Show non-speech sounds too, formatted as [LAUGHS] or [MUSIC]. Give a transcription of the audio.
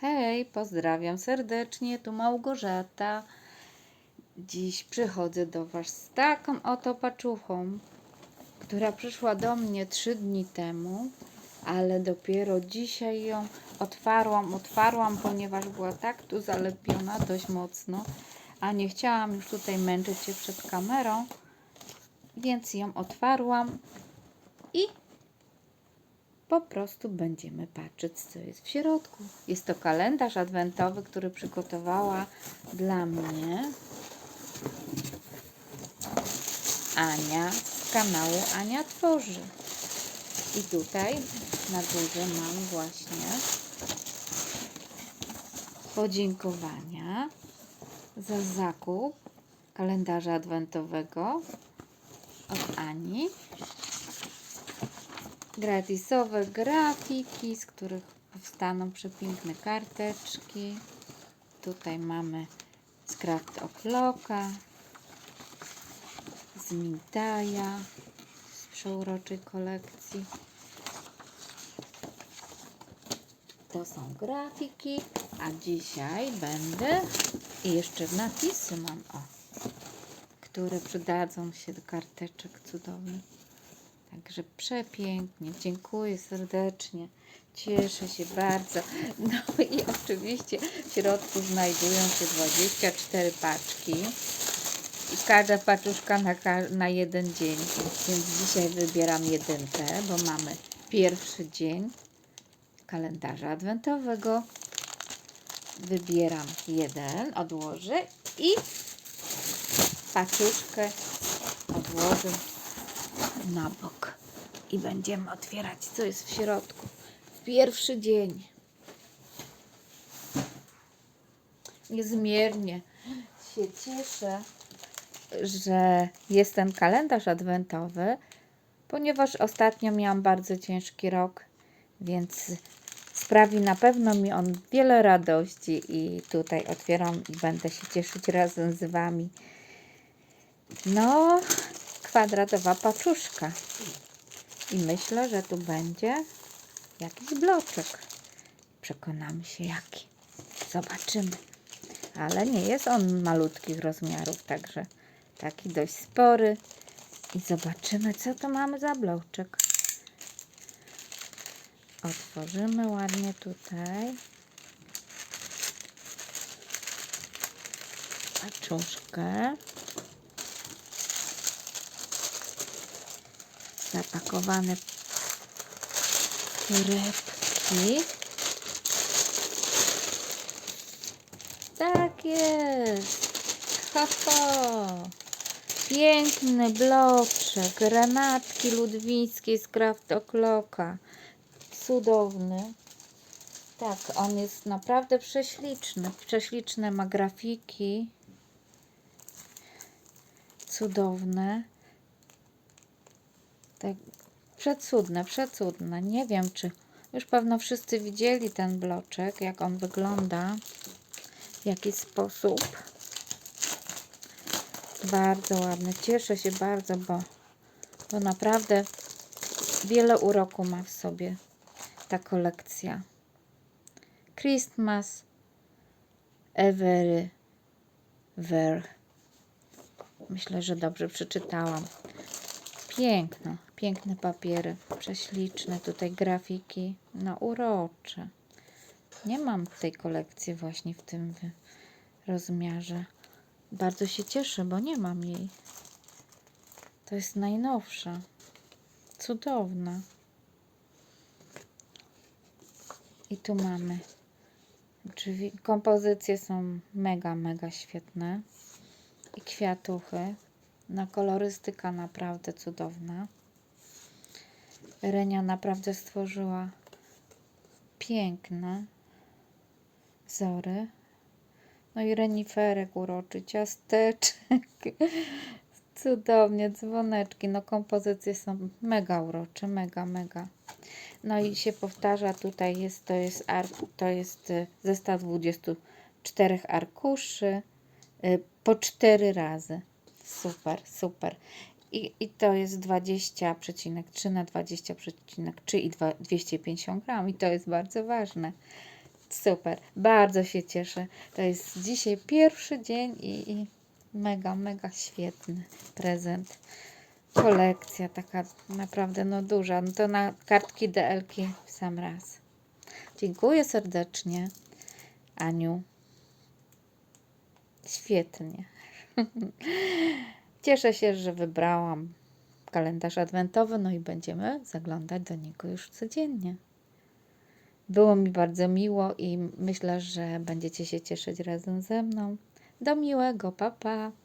Hej, pozdrawiam serdecznie, tu Małgorzata. Dziś przychodzę do Was z taką oto paczuchą, która przyszła do mnie trzy dni temu, ale dopiero dzisiaj ją otwarłam, otwarłam, ponieważ była tak tu zalepiona dość mocno, a nie chciałam już tutaj męczyć się przed kamerą, więc ją otwarłam i po prostu będziemy patrzeć, co jest w środku. Jest to kalendarz adwentowy, który przygotowała dla mnie Ania z kanału Ania Tworzy. I tutaj na górze mam właśnie podziękowania za zakup kalendarza adwentowego od Ani gratisowe grafiki, z których powstaną przepiękne karteczki. Tutaj mamy z Craft O'Clocka, z Mintaja, z przeuroczej kolekcji. To są grafiki, a dzisiaj będę i jeszcze napisy mam, o, które przydadzą się do karteczek cudownych. Także przepięknie. Dziękuję serdecznie. Cieszę się bardzo. No i oczywiście w środku znajdują się 24 paczki. I każda paczuszka na, na jeden dzień. Więc dzisiaj wybieram jedynkę, bo mamy pierwszy dzień kalendarza adwentowego. Wybieram jeden, odłożę i paczuszkę odłożę na bok i będziemy otwierać, co jest w środku. W pierwszy dzień. Niezmiernie się cieszę, że jest ten kalendarz adwentowy, ponieważ ostatnio miałam bardzo ciężki rok, więc sprawi na pewno mi on wiele radości i tutaj otwieram i będę się cieszyć razem z Wami. No, kwadratowa paczuszka. I myślę, że tu będzie jakiś bloczek. Przekonamy się jaki. Zobaczymy. Ale nie jest on malutkich rozmiarów, także taki dość spory. I zobaczymy, co to mamy za bloczek. Otworzymy ładnie tutaj. Paczuszkę. Zapakowane torebki. Tak jest. Ho, ho. Piękny bloczek. Granatki ludwickie z Craft O'Clocka. Cudowny. Tak, on jest naprawdę prześliczny. Prześliczne ma grafiki. Cudowne. Tak, przecudne, przecudne. Nie wiem, czy już pewno wszyscy widzieli ten bloczek, jak on wygląda, w jaki sposób. Bardzo ładny. Cieszę się bardzo, bo, bo naprawdę wiele uroku ma w sobie ta kolekcja. Christmas Every Ver. Myślę, że dobrze przeczytałam. Piękno, piękne papiery, prześliczne tutaj grafiki, no urocze. Nie mam tej kolekcji właśnie w tym rozmiarze. Bardzo się cieszę, bo nie mam jej. To jest najnowsza. Cudowna. I tu mamy. Drzwi, kompozycje są mega, mega świetne. I kwiatuchy. No, kolorystyka naprawdę cudowna. Renia naprawdę stworzyła piękne wzory. No i reniferek uroczy, ciasteczek. [LAUGHS] Cudownie, dzwoneczki. No kompozycje są mega urocze, mega, mega. No i się powtarza tutaj jest, to jest, to jest y, zestaw 24 arkuszy y, po 4 razy. Super, super. I, I to jest 20,3 na 20,3 i dwa- 250 gram. I to jest bardzo ważne. Super, bardzo się cieszę. To jest dzisiaj pierwszy dzień i, i mega, mega świetny prezent. Kolekcja taka naprawdę no duża. No to na kartki DL-ki w sam raz. Dziękuję serdecznie, Aniu. Świetnie. [LAUGHS] Cieszę się, że wybrałam kalendarz adwentowy, no i będziemy zaglądać do niego już codziennie. Było mi bardzo miło i myślę, że będziecie się cieszyć razem ze mną. Do miłego, papa. Pa.